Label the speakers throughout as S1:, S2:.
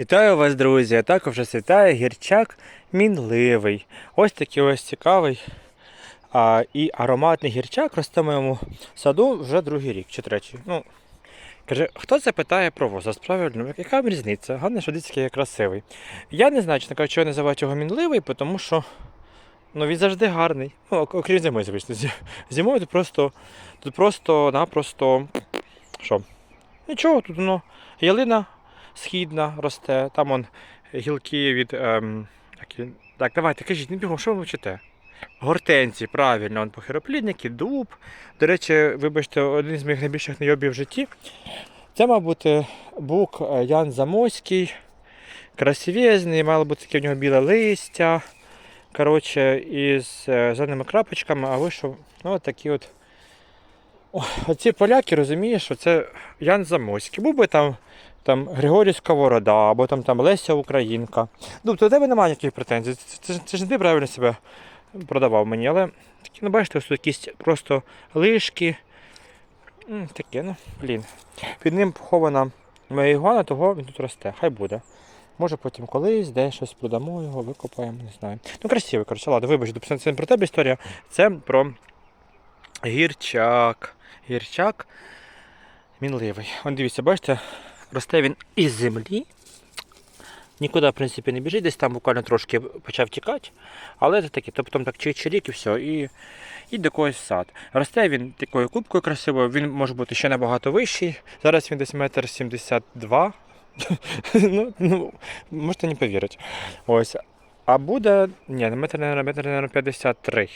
S1: Вітаю вас, друзі! А також вас вітає гірчак мінливий. Ось такий ось цікавий а, і ароматний гірчак росте в моєму саду вже другий рік чи третій. Ну, каже, хто це питає про возраст? Правильно, яка різниця? Головне, що дитячий є красивий. Я не знаю, чого називають його мінливий, тому що ну, він завжди гарний. Ну, окрім зими, звісно. Зимою тут просто, тут просто-напросто. Що? Нічого, тут воно ялина східна росте, там он гілки від. Ем. Так, давайте, кажіть, не бігом, що ви мовчите? Гортензії, правильно, он похироплідники, дуб. До речі, вибачте, один з моїх найбільших найобів в житті. Це, мабуть, бук е, Ян Замойський, красивезний, мало бути таке в нього біле листя. Коротше, із е, зеленими крапочками, а вийшов ну, от такі от. Оці поляки розумієш, що це Ян Замойський. Був би там там Григорій Сковорода, або там, там Леся Українка. Ну, до тебе немає ніяких претензій. Це, ж- це ж не ти правильно себе продавав мені, але такі, ну бачите, ось якісь просто лишки. Таке, ну, блін. Під ним похована моя ігуана, того він тут росте. Хай буде. Може потім колись, десь щось продамо його, викопаємо, не знаю. Ну, красивий, коротше, ладно, вибач, це не про тебе історія. Це про гірчак. Гірчак мінливий. Он дивіться, бачите, росте він із землі. Нікуди, в принципі, не біжить, десь там буквально трошки почав тікати. Але це таке, тобто так чирік і все, і, і до когось сад. Росте він такою кубкою красивою, він може бути ще набагато вищий. Зараз він десь метр сімдесят два. ну, ну, можете не повірити. Ось. А буде. Ні, метр, наверное, метр, наверное, 53.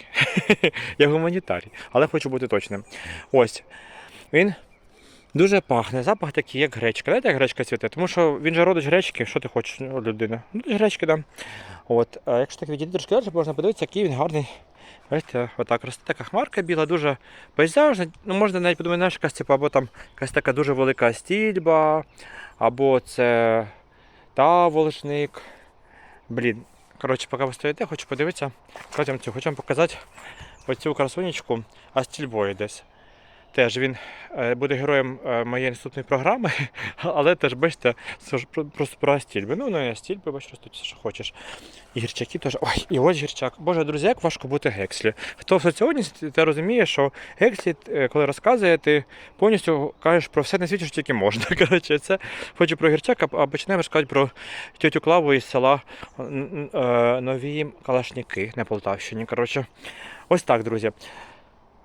S1: Я гуманітарій, але хочу бути точним. Ось. Він дуже пахне. Запах такий, як гречка. Знаєте, як гречка цвіте? Тому що він же родич гречки. Що ти хочеш, ну, людина? Ну, гречки, да. От. А якщо так відійти трошки далі, можна подивитися, який він гарний. Бачите, отак росте така хмарка біла, дуже пейзажна. Ну, можна навіть подумати, знаєш, якась типу, або там якась така дуже велика стільба, або це таволшник. Блін. Коротше, поки ви стоїте, хочу подивитися. Потім цю, хочу вам показати оцю красунечку, а стільбою десь. Теж він е, буде героєм е, моєї наступної програми, але теж бачите, це ж про- просто про стільби. Ну, не стільби, бачиш, ростуть що хочеш. І гірчаки теж. Ой, і ось гірчак. Боже, друзі, як важко бути гекслі. Хто в соціології, ти розуміє, що гекслі, е, коли розказує, ти повністю кажеш про все на світі, що тільки можна. Коротше, це хочу про гірчак, а- почнемо розказати про тетю Клаву із села Нові Калашники на Полтавщині. Коротше, ось так, друзі.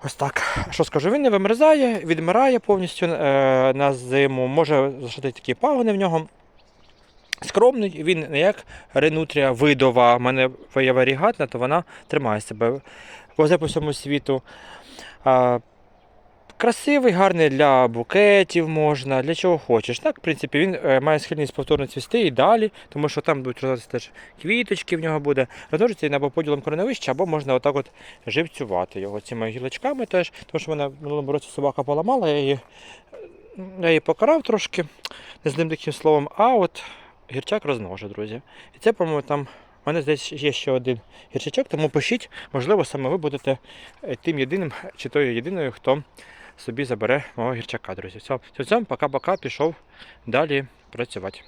S1: Ось так. Що скажу, він не вимерзає, відмирає повністю е, на зиму. Може зашити такі пагони в нього. Скромний, він не як ренутрія видова. У мене є рігатна, то вона тримає себе. Возе по всьому світу. А, красивий, гарний для букетів можна, для чого хочеш. Так, в принципі, він е, має схильність повторно цвісти і далі, тому що там будуть розвиватися теж квіточки в нього буде. Розмножиться або поділом кореневища, або можна отак от живцювати його цими гілочками теж. Тому що мене в минулому році собака поламала, я її, я її покарав трошки з ним таким словом, а от гірчак розмножу, друзі. І це, по-моєму, там. У мене десь є ще один гірчачок, тому пишіть, можливо, саме ви будете е, тим єдиним чи тою єдиною, хто собі забере мого гірчака, друзі. Все, все, пока-пока, пішов далі працювати.